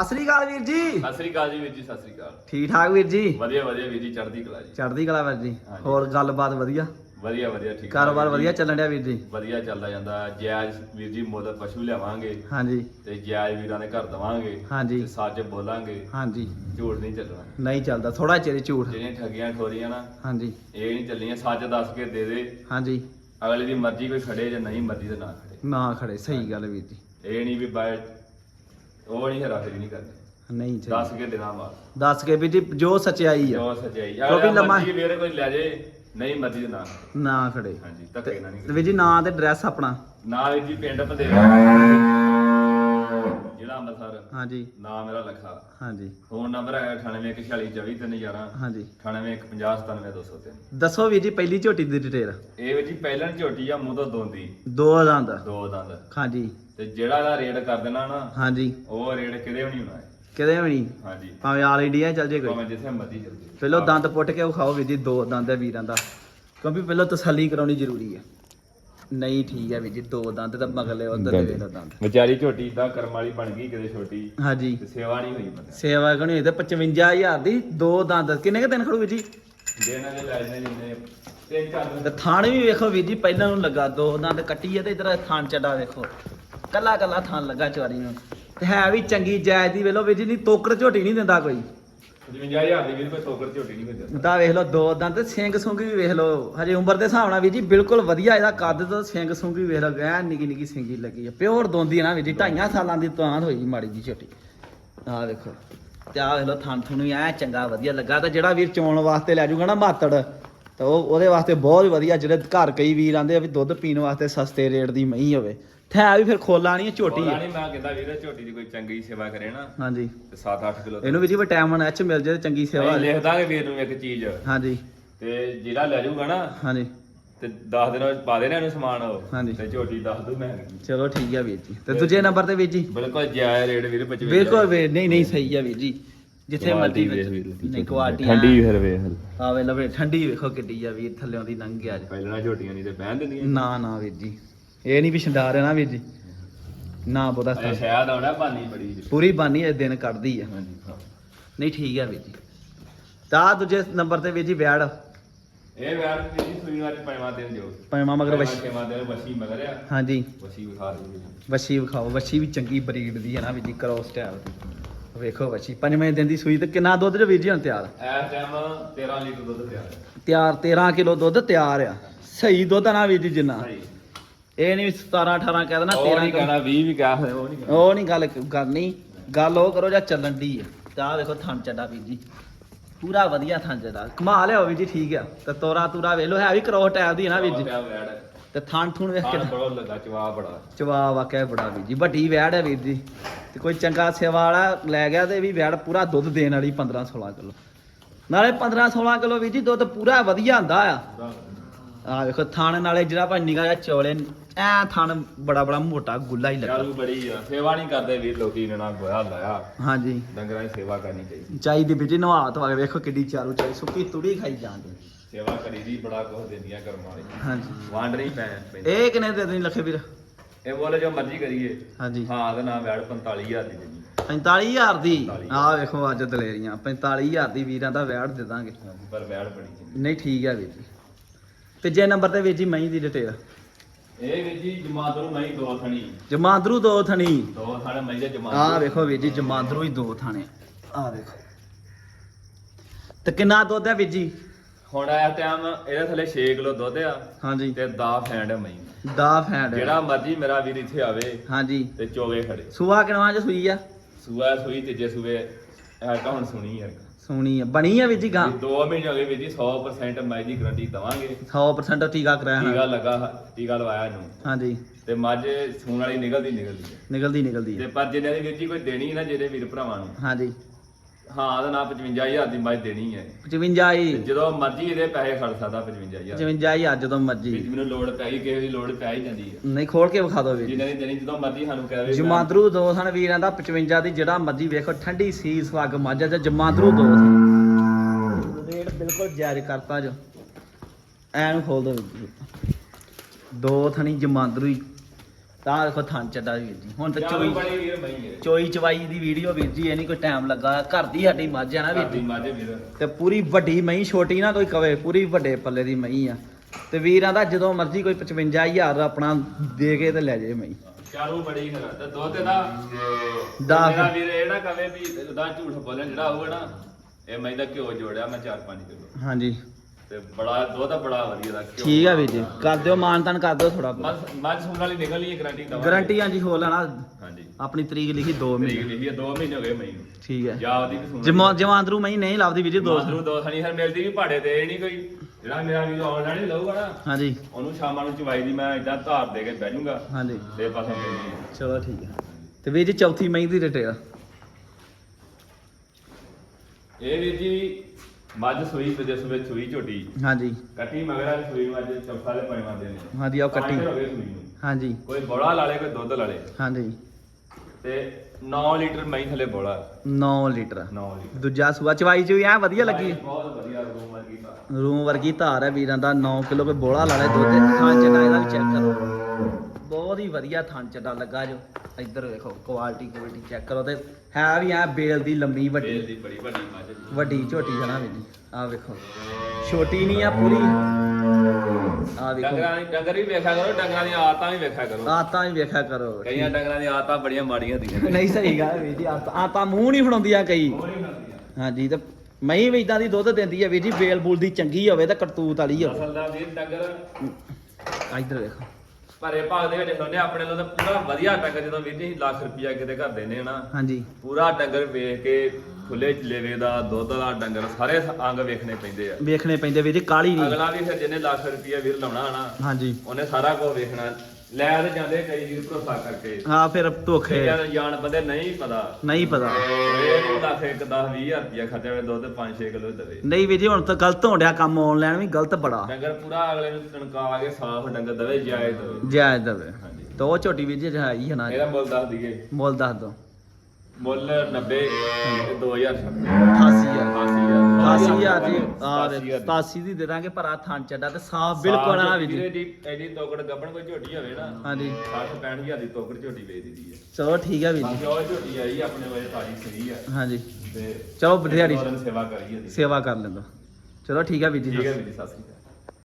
ਸਤਿ ਸ੍ਰੀ ਅਕਾਲ ਵੀਰ ਜੀ। ਸਤਿ ਸ੍ਰੀ ਅਕਾਲ ਜੀ ਵੀਰ ਜੀ ਸਤਿ ਸ੍ਰੀ ਅਕਾਲ। ਠੀਕ ਠਾਕ ਵੀਰ ਜੀ? ਵਧੀਆ ਵਧੀਆ ਵੀਰ ਜੀ ਚੜ੍ਹਦੀ ਕਲਾ ਜੀ। ਚੜ੍ਹਦੀ ਕਲਾ ਵੀਰ ਜੀ। ਹਾਂਜੀ। ਹੋਰ ਗੱਲਬਾਤ ਵਧੀਆ? ਵਧੀਆ ਵਧੀਆ ਠੀਕ ਠਾਕ ਕਾਰੋਬਾਰ ਵੀਰ। ਵਧੀਆ ਚੱਲਣ ਡਿਆ ਵੀਰ ਜੀ? ਵਧੀਆ ਚੱਲਦਾ ਜਾਂਦਾ। ਜਾਇਜ਼ ਵੀਰ ਜੀ ਮੁੱਲ ਪਸ਼ੂ ਲਿਆਵਾਂਗੇ। ਹਾਂਜੀ। ਤੇ ਜਾਇਜ਼ ਵੀਰਾਂ ਦੇ ਘਰ ਦਵਾਂਗੇ। ਹਾਂਜੀ। ਤੇ ਸੱਚ ਬੋਲਾਂਗੇ। ਹਾਂਜੀ। ਝੂਠ ਨਹੀਂ ਚੱਲਣਾ। ਨਹੀਂ ਚੱਲਦਾ। ਥੋੜਾ ਚਿਰ ਝੂਠ। ਜਿਹੜੀਆਂ ਠੱਗੀਆਂ ਠੋਰੀਆਂ ਨਾ ਹਾਂਜੀ। ਇਹ ਨਹੀਂ ਚੱਲੀਆਂ। ਸੱਚ ਦੱਸ ਕੇ ਦੇ ਦੇ। ਹਾਂਜੀ। ਅਗਲੇ ਦੀ ਮਰਜ਼ੀ ਕੋਈ ਖੜੇ ਜਾਂ ਨਹੀਂ ਮਰਜ਼ੀ ਤੇ ਨਾ ਖੜੇ। ਨਾ ਖੜੇ। ਸਹੀ ਗੱਲ ਵੀਰ ਜੀ। ਇਹ ਨਹੀਂ ਵੀ ਬਾਈ ਉਹ ਨਹੀਂ ਹਰਾ ਫੇਰੀ ਨਹੀਂ ਕਰਨੀ ਨਹੀਂ ਦੱਸ ਕੇ ਦੱਸ ਵੀਰ ਜੀ ਜੋ ਸਚਾਈ ਆ। ਜੋ ਸੱਚਾਈ ਕਿਉਂਕਿ ਅਗਲੇ ਲੰਮਾ- ਮਰਜ਼ੀ ਵੀਰੇ ਕੋਈ ਲੈ ਜੇ ਨਹੀਂ ਮਰਜ਼ੀ ਤੇ ਨਾ ਨਾ ਖੜੇ। ਹਾਂਜੀ ਧੱਕੇ ਨਾਲ ਨਹੀਂ ਤੇ ਵੀਰ ਜੀ ਨਾਂ ਤੇ ਐਡਰੈਸ ਆਪਣਾ। ਨਾ ਵੀਰ ਜੀ ਪਿੰਡ ਭਦੇਵਾ ਜ਼ਿਲ੍ਹਾ ਅੰਮ੍ਰਿਤਸਰ। ਹਾਂਜੀ। ਨਾਮ ਮੇਰਾ ਲਖਾ। ਹਾਂਜੀ। ਫੋਨ ਨੰਬਰ ਹੈਗਾ 9846243011 ਹਾਂਜੀ। 98150203 ਦੱਸੋ ਵੀਰ ਜੀ ਪਹਿਲੀ ਝੋਟੀ ਦੀ ਡਿਟੇਲ ਇਹ ਵੀਰ ਜੀ ਪਹਿਲਾਂ ਝੋਟੀ ਆ ਮੂੰਹ ਤੋਂ ਦੋਂਦੀ ਦੋ ਦੰਦ। ਦੋ ਦੰਦ। ਹਾਂਜੀ। ਤੇ ਜਿਹੜਾ ਇਹਦਾ ਰੇਟ ਕਰ ਦੇਣਾ ਨਾ ਹਾਂਜੀ। ਉਹ ਰੇਟ ਕਿਤੇ ਵੀ ਨਹੀਂ ਹੋਣਾ? ਹੈ। ਕਿਤੇ ਵੀ ਨਹੀਂ ਹਾਂਜੀ। ਭਾਵੇਂ ਆਲ ਇੰਡੀਆ ਚੱਲ ਜੇ ਕੋਈ। ਭਾਵੇਂ ਜਿੱਥੇ ਮਰਜ਼ੀ ਚੱਲਦੀ ਪਹਿਲਾਂ ਦੰਦ ਪੁੱਟ ਕੇ ਵਿਖਾਓ ਵੀਰ ਜੀ ਦੋ ਦੰਦ ਹੈ ਵੀਰਾਂ ਦਾ। ਕਿਉਂਕਿ ਪਹਿਲਾਂ ਤਸੱਲੀ ਕਰਾਉਣੀ ਜ਼ਰੂਰੀ ਹੈ। ਨਹੀਂ ਠੀਕ ਹੈ ਵੀਰ ਜੀ ਦੋ ਦੰਦ ਤਾਂ ਮਗਲੇ ਉਧਰ ਦੇ ਵੇਖ ਲਓ ਦੰਦ। ਵਿਚਾਰੀ ਝੋਟੀ ਇਦਾਂ ਕਰਮ ਵਾਲੀ ਬਣ ਗਈ ਕਿਤੇ ਛੋਟੀ। ਹਾਂਜੀ। ਤੇ ਸੇਵਾ ਨਹੀਂ ਹੋਈ ਬੰਦੇ ਸੇਵਾ ਕਣੀ ਹੋਈ ਤੇ 55000 ਦੀ ਦੋ ਦੰਦ। ਕਿੰਨੇ ਕ ਦਿਨ ਖੜੂ ਵੀਰ ਜੀ? ਇਹਨਾਂ ਦੇ ਲੈ ਜਨੇ ਜਿੰਨੇ ਤਿੰਨ ਚਾਰ ਤੇ ਥਾਣ ਵੀ ਵੇਖੋ ਵੀਰ ਜੀ ਪਹਿਲਾਂ ਨੂੰ ਲੱਗਾ ਦੋ ਦੰਦ ਕੱਟੀ ਹੈ ਤੇ ਇਧਰ ਥਾਣ ਚੱਡਾ ਵੇਖੋ। ਕੱਲਾ ਕੱਲਾ ਥਾਣ ਲੱਗਾ ਚਵਾਰੀ ਨੂੰ। ਤੇ ਹੈ ਵੀ ਚੰਗੀ ਜਾਇਜ਼ ਦੀ ਵੇਲੋ ਵੀਰ ਜੀ ਨਹੀਂ ਤੋਕੜ ਝੋਟੀ ਨਹੀਂ ਦਿੰਦਾ ਕੋਈ। 55000 ਦੀ ਵੀ ਕੋਈ ਟੋਕਰ ਝੋਟੀ ਨਹੀਂ ਮਿਲਦੀ ਦਾ ਵੇਖ ਲਓ ਦੋ ਦੰਦ ਤੇ ਸਿੰਘ ਸੁੰਗ ਵੀ ਵੇਖ ਲਓ। ਹਜੇ ਉਮਰ ਦੇ ਹਿਸਾਬ ਨਾਲ ਵੀ ਜੀ ਬਿਲਕੁਲ ਵਧੀਆ ਇਹਦਾ ਕੱਦ ਤੇ ਸਿੰਘ ਸੁੰਗ ਵੀ ਵੇਖ ਲਓ ਐ ਨਿੱਕੀ ਨਿੱਕੀ ਸਿੰਗੀ ਲੱਗੀ ਆ। ਪਿਓਰ ਦੋਂਦੀ ਹੈ ਨਾ ਵੀ ਜੀ ਢਾਈਆਂ ਸਾਲਾਂ ਦੀ ਤਾਂ ਹੋਈ ਮਾੜੀ ਜੀ ਛੋਟੀ ਆਹ ਵੇਖੋ ਤੇ ਆਹ ਵੇਖ ਲਓ ਥਣ ਥਣ ਵੀ ਐ ਚੰਗਾ ਵਧੀਆ ਲੱਗਾ। ਤੇ ਜਿਹੜਾ ਵੀਰ ਚੋਣ ਵਾਸਤੇ ਲੈ ਜਾਊਗਾ ਨਾ ਮਾਤੜ ਤਾਂ ਉਹ ਉਹਦੇ ਵਾਸਤੇ ਬਹੁਤ ਵਧੀਆ ਜਿਹੜੇ ਘਰ ਕਈ ਵੀਰ ਆਂਦੇ ਆ ਵੀ ਦੁੱਧ ਪੀਣ ਵਾਸਤੇ ਸਸਤੇ ਰੇਟ ਦੀ ਮਹੀਂ ਹੋਵੇ। ਥੈ ਵੀ ਫਿਰ ਖੋਲਾ ਨਹੀਂ ਝੋਟੀ ਹੈ ਨਹੀਂ ਮੈਂ ਕਹਿੰਦਾ ਵੀਰੇ ਝੋਟੀ ਦੀ ਕੋਈ ਚੰਗੀ ਸੇਵਾ ਕਰੇ ਨਾ। ਹਾਂਜੀ। ਤੇ 7-8 ਕਿਲੋ ਇਹਨੂੰ ਵੀ ਜੀ ਵਿਟਾਮਿਨ ਐਚ ਮਿਲ ਜੇ ਤੇ ਚੰਗੀ ਸੇਵਾ ਲਿਖ ਦਾਂਗੇ ਵੀਰ ਨੂੰ ਇੱਕ ਚੀਜ਼। ਹਾਂਜੀ। ਤੇ ਜਿਹੜਾ ਲੈ ਜਾਊਗਾ ਨਾ ਹਾਂਜੀ। ਤੇ 10 ਦਿਨਾਂ ਵਿੱਚ ਪਾ ਦੇਣਾ ਇਹਨੂੰ ਸਮਾਨ ਉਹ। ਹਾਂਜੀ। ਤੇ ਝੋਟੀ ਦੱਸ ਦੂ ਮੈਂ। ਚਲੋ ਠੀਕ ਆ ਵੀਰ ਜੀ। ਤੇ ਦੂਜੇ ਨੰਬਰ ਤੇ ਵੀਰ ਜੀ। ਬਿਲਕੁਲ ਜਾਇਜ਼ ਰੇਟ ਵੀਰ 55 ਬਿਲਕੁਲ ਨਹੀਂ ਨਹੀਂ ਸਹੀ ਆ ਵੀਰ ਜੀ। ਜਿੱਥੇ ਮਰਜ਼ੀ ਵੇਖ ਵਿੱਚ ਵੀਰ ਨਹੀਂ ਕੁਆਲਿਟੀ ਠੰਡੀ ਫਿਰ ਵੇਖ। ਆਵੇ ਲਵੇ ਠੰਡੀ ਵੇਖੋ ਕਿੱਡੀ ਆ ਵੀਰ ਥੱਲਿਓਂ ਦੀ ਲੰਘ ਗਿਆ ਜੀ। ਪਹਿਲਾਂ ਝੋਟੀਆਂ ਨਹੀਂ ਤੇ ਬਹਿਣ ਦਿੰਦੀਆਂ ਨਾ ਨਾ ਵੀਰ ਜੀ। ਇਹ ਨਹੀਂ ਵੀ ਸ਼ਿੰਗਾਰ ਹੈ ਨਾ ਵੀਰ ਜੀ। ਨਾ ਬੋਦਾ ਅਜੇ ਸ਼ਾਇਦ ਆਉਣਾ ਬਾਨੀ ਬੜੀ ਪੂਰੀ ਬਾਨੀ ਇਹ ਦਿਨ ਕੱਢਦੀ ਆ। ਨਹੀਂ ਠੀਕ ਆ ਵੀਰ ਜੀ। ਤਾਂ ਦੂਜੇ ਨੰਬਰ ਤੇ ਵੀਰ ਜੀ ਵਿਆੜ। ਇਹ ਵੈਰ ਵੀ ਜੀ ਸੂਈ ਵਾਲੀ ਪੰਜਵਾਂ ਦਿਨ ਜੋ ਪੰਜਵਾਂ ਮਗਰ ਪੰਜਵਾਂ ਦਿਨ ਵਸੀ ਮਗਰ ਆ। ਹਾਂਜੀ। ਵਸੀ ਵਿਖਾ ਦੇ ਵਛੀ ਵਿਖਾਓ। ਵਛੀ ਵੀ ਚੰਗੀ ਬਰੀਡ ਦੀ ਹੈ ਨਾ ਵੀਰ ਜੀ ਕਰੋ ਸਟਾਈਲ ਵੇਖੋ ਵਛੀ ਪੰਜਵੇਂ ਦਿਨ ਦੀ ਸੂਈ ਤੇ ਕਿੰਨਾ ਦੁੱਧ ਜੋ ਵੀਰ ਜੀ ਹੁਣ ਤਿਆਰ? ਇਸ ਟਾਈਮ 13 ਲੀਟਰ ਦੁੱਧ ਤਿਆਰ ਹੈ। ਤਿਆਰ 13 ਕਿਲੋ ਦੁੱਧ ਤਿਆਰ ਆ। ਸਹੀ ਦੁੱਧ ਆ ਨਾ ਵੀਰ ਜੀ ਜਿੰਨਾ। ਇਹ ਨਹੀਂ 17 18 ਕਹਿ ਦੇਣਾ ਉਹ 13 ਨਹੀਂ ਕਹਿਣਾ 20 ਵੀ ਕਹਿ ਹੋਇਆ ਉਹ ਨਹੀਂ ਕਹਿਣਾ। ਉਹ ਨਹੀਂ ਗੱਲ ਕਰਨੀ ਗੱਲ ਉਹ ਕਰੋ ਜਾਂ ਚੱਲਣ ਦੀ ਆ। ਤੇ ਆਹ ਦੇਖੋ ਥਣ ਚੱਡਾ ਵੀਰ ਜੀ। ਪੂਰਾ ਵਧੀਆ ਥਣ ਚੱਡਾ। ਕਮਾ ਲਿਆਓ ਵੀਰ ਜੀ ਠੀਕ ਆ। ਤੇ ਤੋਰਾ ਤੂਰਾ ਵੇਖ ਲਓ ਹੈ ਵੀ ਕਰੋ ਟੈਪ ਦੀ ਹੈ ਨਾ ਵੀਰ ਜੀ। ਵੈੜ। ਤੇ ਥਣ ਥੁਣ ਵੇਖ ਕੇ ਬੜਾ ਲੱਗਾ ਚਵਾ ਬੜਾ। ਚਵਾ ਵਾਕਿਆ ਬੜਾ ਵੀਰ ਜੀ। ਵੱਡੀ ਵੈੜ ਹੈ ਵੀਰ ਜੀ। ਤੇ ਕੋਈ ਚੰਗਾ ਸੇਵਾ ਵਾਲਾ ਲੈ ਗਿਆ ਤੇ ਵੀ ਵੈੜ ਪੂਰਾ ਦੁੱਧ ਦੇਣ ਵਾਲੀ 15 16 ਕਿਲੋ। ਨਾਲੇ 15 16 ਕਿਲੋ ਵੀਰ ਜੀ ਦੁੱਧ ਪੂਰਾ ਵਧੀਆ ਹੁੰਦਾ ਆ। ਆ ਵੇਖੋ ਥਣ ਨਾਲੇ ਜਿਹੜਾ ਭਾਈ ਨਿਕਾ ਜਿਹਾ ਚੌਲੇ ਐ ਥਣ ਬੜਾ ਬੜਾ ਮੋਟਾ ਗੁੱਲਾ ਹੀ ਲੱਗਾ। ਚਾਲੂ ਬੜੀ ਆ। ਸੇਵਾ ਨਹੀਂ ਕਰਦੇ ਵੀਰ ਲੋਕੀ ਨੇ ਨਾ ਗੋਇਆ ਲਾਇਆ ਹਾਂਜੀ। ਡੰਗਰਾਂ ਦੀ ਸੇਵਾ ਕਰਨੀ ਚਾਹੀਦੀ। ਚਾਹੀਦੀ ਵੀਰ ਜੀ ਨਵਾ ਧਵਾ ਕੇ ਵੇਖੋ ਕਿੱਡੀ ਚਾਰੂ ਚਾਈ ਸੁੱਕੀ ਤੁੜੀ ਖਾਈ ਜਾਂਦੀ। ਸੇਵਾ ਕਰੀ ਦੀ ਬੜਾ ਕੁਝ ਦਿੰਦੀਆਂ ਕਰਮ ਵਾਲੇ। ਹਾਂਜੀ। ਵਾਂਡ ਨਹੀਂ ਪੈ ਪੈਂਦੇ। ਇਹ ਕਿੰਨੇ ਦੇ ਦੇਣੀ ਲੱਖੇ ਵੀਰ? ਇਹ ਬੋਲੇ ਜੋ ਮਰਜ਼ੀ ਕਰੀਏ। ਹਾਂਜੀ। ਹਾਂ ਦਾ ਨਾਮ ਵੈੜ 45000 ਦੀ ਦੇਣੀ 45000 ਦੀ? 45,000 ਆਹ ਵੇਖੋ ਅੱਜ ਦਲੇਰੀਆਂ। 45000 ਦੀ ਵੀਰਾਂ ਦਾ ਵਿਆਹ ਦੇ ਦਾਂਗੇ ਪਰ ਵੈੜ ਬੜੀ ਚੰਗੀ। ਨਹੀਂ ਠੀਕ ਆ ਵੀਰ ਜੀ। ਤੀਜੇ ਨੰਬਰ ਤੇ ਵੀਰ ਜੀ ਮਹੀਂ ਦੀ ਡਿਟੇਲ। ਇਹ ਵੀਰ ਜੀ ਜਮਾਤਰੂ ਮੈਂ ਦੋ ਥਣੀ। ਜਮਾਂਦਰੂ ਦੋ ਥਣੀ। ਦੋ ਥਣ ਮੈਂ ਦੇ ਆਹ ਜਮਾਤਰੂ ਵੇਖੋ ਵੀਰ ਜੀ ਜਮਾਂਦਰੂ ਹੀ ਦੋ ਥਾਣੇ। ਵੇਖੋ। ਤੇ ਕਿੰਨਾ ਦੁੱਧ ਹੈ ਵੀਰ ਜੀ? ਹੁਣ ਇਸ ਟਾਈਮ ਇਹਦੇ ਥੱਲੇ 6 ਕਿਲੋ ਦੁੱਧ ਆ ਹਾਂਜੀ। ਤੇ 10 ਫੈਂਡ ਮੈਂ ਦਾ ਫੈਂਡ ਜਿਹੜਾ ਮਰਜ਼ੀ ਮੇਰਾ ਵੀਰ ਇੱਥੇ ਆਵੇ ਹਾਂਜੀ। ਤੇ ਚੋਵੇ ਖੜੇ। ਸੂਆ ਕਿਨਵਾ ਚ ਸੂਈ ਆ? ਸੂਆ ਸੂਈ ਤੀਜੇ ਸੂਏ ਐ ਤਾਂ ਹੁਣ ਸੁਣੀ ਹੈ ਸੋਹਣੀ ਆ। ਬਣੀ ਆ ਵੀਰ ਜੀ ਗਾਂ? 2 ਮਹੀਨੇ ਹੋ ਗਏ ਵੀਰ ਜੀ 100% ਮੈਂ ਦੀ ਗਰੰਟੀ ਦਵਾਂਗੇ। 100% ਟੀਕਾ ਕਰਾਇਆ ਟੀਕਾ ਹਾਂ ਲੱਗਾ ਟੀਕਾ ਲਵਾਇਆ ਇਹਨੂੰ। ਹਾਂਜੀ। ਤੇ ਮੱਝ ਸੂਣ ਵਾਲੀ ਨਿਕਲਦੀ ਨਿਕਲਦੀ ਹੈ ਨਿਕਲਦੀ ਨਿਕਲਦੀ ਤੇ ਪਰ ਦੀ ਵੀਰ ਜੀ ਕੋਈ ਦੇਣੀ ਨਾ ਜਿਹੜੇ ਵੀਰ ਭਰਾਵਾਂ ਨੂੰ। ਹਾਂਜੀ। ਹਾਂ ਉਹਦਾ ਨਾਮ 55000 ਦੀ ਮੱਝ ਦੇਣੀ ਹੈ 55 ਹੀ ਤੇ ਜਦੋਂ ਮਰਜ਼ੀ ਇਹਦੇ ਪੈਸੇ ਖੜ ਸਕਦਾ 55000 55 ਹੀ ਅੱਜ ਜਦੋਂ ਮਰਜ਼ੀ। ਵੀ ਮੈਨੂੰ ਲੋੜ ਪੈ ਗਈ ਕਿਸੇ ਦੀ ਲੋੜ ਪੈ ਹੀ ਜਾਂਦੀ ਹੈ ਨਹੀਂ ਖੋਲ ਕੇ ਵਿਖਾ ਦੋ ਵੀਰ ਜਿੰਨੇ ਦੀ ਦੇਣੀ ਜਦੋਂ ਮਰਜ਼ੀ ਸਾਨੂੰ ਕਹਵੇ ਜਮਾਂਦਰੂ ਦੋ ਸਨ ਵੀਰਾਂ ਦਾ 55 ਦੀ ਜਿਹੜਾ ਮਰਜ਼ੀ ਵੇਖੋ ਠੰਡੀ ਸੀਸ ਵਗ ਮੱਝ ਤੇ ਜਮਾਂਦਰੂ ਦੋ ਸਨ। ਰੇਟ ਬਿਲਕੁਲ ਜਾਇਜ਼ ਕਰਤਾ ਜੋ। ਐਨ ਖੋਲ ਦੋ ਵੀਰ ਜੀ। ਦੋ ਥਣੀ ਜਮਾਂਦਰੂ ਹੀ ਤਾਂ ਦੇਖੋ ਥਣ ਚੱਡਾ ਵੀਰ ਜੀ। ਹੁਣ ਤੇ ਚੋਈ ਬੜੀ ਵੀਰ ਮਈ ਹੈ। ਚੋਈ ਚਵਾਈ ਦੀ ਵੀਡੀਓ ਵੀਰ ਜੀ ਇਹ ਨਹੀਂ ਕੋਈ ਟਾਈਮ ਲੱਗਾ। ਘਰ ਦੀ ਸਾਡੀ ਮੱਝ ਆ ਨਾ ਵੀਰ ਦੀ ਜੀ। ਮੱਝ ਵੀਰ। ਤੇ ਪੂਰੀ ਵੱਡੀ ਮਹੀਂ ਛੋਟੀ ਨਾ ਕੋਈ ਕਵੇ ਪੂਰੀ ਵੱਡੇ ਪੱਲੇ ਦੀ ਮਹੀਂ ਆ। ਤੇ ਵੀਰਾਂ ਦਾ ਜਦੋਂ ਮਰਜ਼ੀ ਕੋਈ 55000 ਆਪਣਾ ਦੇ ਕੇ ਤੇ ਲੈ ਜੇ ਮਹੀਂ। ਚਾਲੂ ਬੜੀ ਹੈ ਤੇ ਦੁੱਧ ਦਾ। ਮੇਰਾ ਵੀਰ ਇਹ ਨਾ ਕਵੇ ਵੀ ਉਹਦਾ ਝੂਠ ਬੋਲਣ ਜਿਹੜਾ ਹੋਊਗਾ ਨਾ ਇਹ ਮੈਂ ਦਾ ਘਿਓ ਜੋੜਿਆ ਮੈਂ 4-5 ਕਿਲੋ। ਹਾਂਜੀ। ਤੇ ਬੜਾ ਦੁੱਧ ਬੜਾ ਵਧੀਆ ਦਾ ਘਿਓ ਠੀਕ ਆ ਵੀਰ ਜੀ। ਕਰ ਦਿਓ ਮਾਨ ਤਾਨ ਕਰ ਦਿਓ ਥੋੜਾ ਮੱਝ ਮੱਝ ਸੂਣ ਵਾਲੀ ਨਿਕਲ ਲਈ ਗਾਰੰਟੀ ਦਵਾ ਗਾਰੰਟੀ ਹਾਂਜੀ ਹੋ ਲੈਣਾ। ਹਾਂਜੀ। ਆਪਣੀ ਤਰੀਕ ਲਿਖੀ 2 ਤਰੀਕ ਮਹੀਨੇ ਲਿਖੀ ਹੈ 2 ਮਹੀਨੇ ਹੋ ਗਏ ਮਈ ਨੂੰ। ਠੀਕ ਹੈ ਜਾਂ ਉਹਦੀ ਵੀ ਸੂਣ ਜਮਾ ਜਮਾਂਦਰੂ ਮਹੀਂ ਨਹੀਂ ਲੱਭਦੀ ਵੀਰ ਜੀ ਦੋ ਦੋ ਦੋ ਸਣੀ ਹਰ ਮਿਲਦੀ ਵੀ ਭਾੜੇ ਤੇ ਇਹ ਨਹੀਂ ਕੋਈ ਜਿਹੜਾ ਮੇਰਾ ਵੀ ਆਨਲਾਈਨ ਲਊਗਾ ਨਾ ਹਾਂਜੀ। ਉਹਨੂੰ ਸ਼ਾਮਾਂ ਨੂੰ ਚਵਾਈ ਦੀ ਮੈਂ ਇਦਾਂ ਧਾਰ ਦੇ ਕੇ ਬਹਿ ਜਾਊਂਗਾ ਹਾਂਜੀ। ਤੇ ਪਾਸਾ ਮਿਲਦੀ ਹੈ ਚਲੋ ਠੀਕ ਹੈ ਤੇ ਵੀਰ ਜੀ ਚੌਥੀ ਮਹੀਂ ਦੀ ਡਿਟੇਲ ਇਹ ਵੀਰ ਜੀ ਮੱਝ ਸੂਈ ਤੇ ਸੂਏ ਸੂਈ ਝੋਟੀ। ਹਾਂਜੀ। ਕੱਟੀ ਮਗਰ ਵਾਲੀ ਸੂਈ ਨੂੰ ਅੱਜ ਚੌਥਾ ਦੇ ਪੰਜਵਾਂ ਦਿਨ ਨੇ ਹਾਂਜੀ ਆਓ ਕੱਟੀ। ਪੰਜ ਹੋ ਗਏ ਸੂਈ ਨੂੰ। ਹਾਂਜੀ। ਕੋਈ ਬੋੜਾ ਲਾ ਲੇ ਕੋਈ ਦੁੱਧ ਲਾ ਲੇ। ਹਾਂਜੀ। ਤੇ 9 ਲੀਟਰ ਮਹੀਂ ਥਲੇ ਬੋੜਾ 9 ਲੀਟਰ। 9 ਲੀਟਰ। ਦੂਜਾ ਸੂਆ ਚਵਾਈ ਚੋਈ ਐ ਵਧੀਆ ਲੱਗੀ। ਬਹੁਤ ਵਧੀਆ ਰੂਮ ਵਰਗੀ ਤਾਂ। ਰੂਮ ਵਰਗੀ ਧਾਰ ਹੈ ਵੀਰਾਂ ਦਾ 9 ਕਿਲੋ ਕੋਈ ਬੋਲਾ ਲਾ ਲੈ ਦੁੱਧ ਥਾਂ ਚੱਡਾ ਇਹਦਾ ਵੀ ਚੈੱਕ ਕਰੋ। ਬਹੁਤ ਹੀ ਵਧੀਆ ਥਾਂ ਚੱਡਾ ਲੱਗਾ ਜੋ। ਇੱਧਰ ਵੇਖੋ ਕੁਆਲਿਟੀ ਕੁਆਲਿਟੀ ਚੈੱਕ ਕਰੋ ਤੇ ਹੈ ਵੀ ਐ ਬੇਲ ਦੀ ਵੱਡੀ। ਬੇਲ ਦੀ ਬੜੀ ਵੱਡੀ ਮੱਝ ਜੀ। ਵੱਡੀ ਝੋਟੀ ਜਣਾ ਵੀ ਜੀ ਆ ਵੇਖੋ ਛੋਟੀ ਨਹੀਂ ਆ ਪੂਰੀ। ਆ ਵੇਖੋ ਡੰਗਰਾਂ ਦੀ ਡੰਗਰ ਵੀ ਵੇਖਿਆ ਕਰੋ ਡੰਗਰਾਂ ਦੀਆਂ ਆਦਤਾਂ ਵੀ ਵੇਖਿਆ ਕਰੋ। ਆਤਾਂ ਵੀ ਵੇਖਿਆ ਕਰੋ। ਕਈਆਂ ਡੰਗਰਾਂ ਦੀਆਂ ਆਦਤਾਂ ਬੜੀਆਂ ਮਾੜੀਆਂ ਹੁੰਦੀਆਂ ਨੇ। ਨਹੀਂ ਸਹੀ ਗੱਲ ਵੀਰ ਜੀ ਆਤਾਂ ਆਤਾਂ ਮੂੰਹ ਨਹੀਂ ਫੜਾਉਂਦੀਆਂ ਕਈ। ਹਾਂਜੀ ਤੇ ਮਹੀਂ ਵੀ ਇਦਾਂ ਦੀ ਦੁੱਧ ਦਿੰਦੀ ਹੈ ਵੀਰ ਜੀ ਬੇਲ ਬੂਲ ਦੀ ਚੰਗੀ ਹੋਵੇ ਤਾਂ ਕਰਤੂਤ ਵਾਲੀ ਹੋਵੇ। ਅਸਲ ਦਾ ਵੀਰ ਡੰਗਰ ਆ ਇੱਧਰ ਵੇਖੋ। ਭਰੇ ਭਾਗ ਦੇ ਵਿੱਚ ਹੁੰਦੇ ਆਪਣੇ ਲੋ ਤਾਂ ਪੂਰਾ ਵਧੀਆ ਡੰਗਰ ਜਦੋਂ ਵੀਰ ਜੀ ਲੱਖ ਰੁਪਿਆ ਕਿਤੇ ਘਰ ਦੇਨੇ ਨਾ ਹਾਂਜੀ। ਪੂਰਾ ਡੰਗਰ ਵੇਖ ਕੇ ਖੁੱਲੇ ਚਲੇਵੇ ਦਾ ਦੁੱਧ ਦਾ ਡੰਗਰ ਸਾਰੇ ਅੰਗ ਵੇਖਣੇ ਪੈਂਦੇ ਆ। ਵੇਖਣੇ ਪੈਂਦੇ ਵੀਰ ਜੀ ਕਾਲੀ ਨਹੀਂ ਅਗਲਾ ਵੀ ਫਿਰ ਜਿਹਨੇ ਲੱਖ ਰੁਪਿਆ ਵੀਰ ਲਾਉਣਾ ਹਨਾ ਹਾਂਜੀ। ਉਹਨੇ ਸਾਰਾ ਕੁਝ ਵੇਖਣਾ। ਲੈ ਤੇ ਜਾਂਦੇ ਕਈ ਵੀਰ ਭਰੋਸਾ ਕਰਕੇ। ਹਾਂ ਫਿਰ ਧੋਖੇ। ਕਈਆਂ ਨੂੰ ਜਾਣ ਬੰਦੇ ਨਹੀਂ ਪਤਾ। ਨਹੀਂ ਪਤਾ। ਇਹ ਨੂੰ ਲੱਖ ਇੱਕ 10 20000 ਰੁਪਿਆ ਖਰਚਾ ਵੇ ਦੁੱਧ 5-6 ਕਿਲੋ ਦੇਵੇ। ਨਹੀਂ ਵੀਰ ਜੀ ਹੁਣ ਤਾਂ ਗਲਤ ਹੋਣ ਡਿਆ ਕੰਮ ਆਨਲਾਈਨ ਵੀ ਗਲਤ ਬੜਾ। ਡੰਗਰ ਪੂਰਾ ਅਗਲੇ ਨੂੰ ਤਣਕਾ ਕੇ ਸਾਫ਼ ਡੰਗਰ ਦਵੇ ਜਾਇਜ਼ ਦਵੇ। ਜਾਇਜ਼ ਦਵੇ। ਹਾਂਜੀ। ਤਾਂ ਉਹ ਛੋਟੀ ਵੀਰ ਜੀ ਹੈ ਹੀ ਹੈ ਨਾ। ਇਹਦਾ ਮੁੱਲ ਦੱਸ ਦਈਏ। ਮੁੱਲ ਦੱਸ ਦੋ ਮੁੱਲ 90 ਤੇ 2000 ਛੱਡ 88000 80000 88000 ਜੀ ਆ 87 ਦੀ ਦੇ ਦਾਂਗੇ ਪਰ ਆ ਥਾਂ ਚੱਡਾ ਤੇ ਸਾਫ਼ ਬਿਲਕੁਲ ਨਾ ਵੀਰ ਵੀਰੇ ਜੀ। ਦੀ ਐਡੀ ਤੋਕੜ ਗੱਬਣ ਕੋਈ ਝੋਟੀ ਹੋਵੇ ਨਾ ਹਾਂਜੀ 60 65000 ਦੀ ਤੋਕੜ ਝੋਟੀ ਵੇਚ ਦਿੱਤੀ ਹੈ ਚਲੋ ਠੀਕ ਵੀਰ ਜੀ। ਬਾਕੀ ਉਹ ਝੋਟੀ ਆਈ ਆਪਣੇ ਵੇ ਤਾਜੀ ਸਹੀ ਆ। ਹਾਂਜੀ ਤੇ ਚਲੋ ਦੀ ਸੇਵਾ ਕਰੀ ਇਹਦੀ ਸੇਵਾ ਕਰ ਲੈਂਦਾ। ਚਲੋ ਠੀਕ ਹੈ ਵੀਰ ਜੀ। ਠੀਕ ਹੈ ਵੀਰ ਜੀ ਸਤਿ ਸ਼੍ਰੀ ਅਕਾਲ।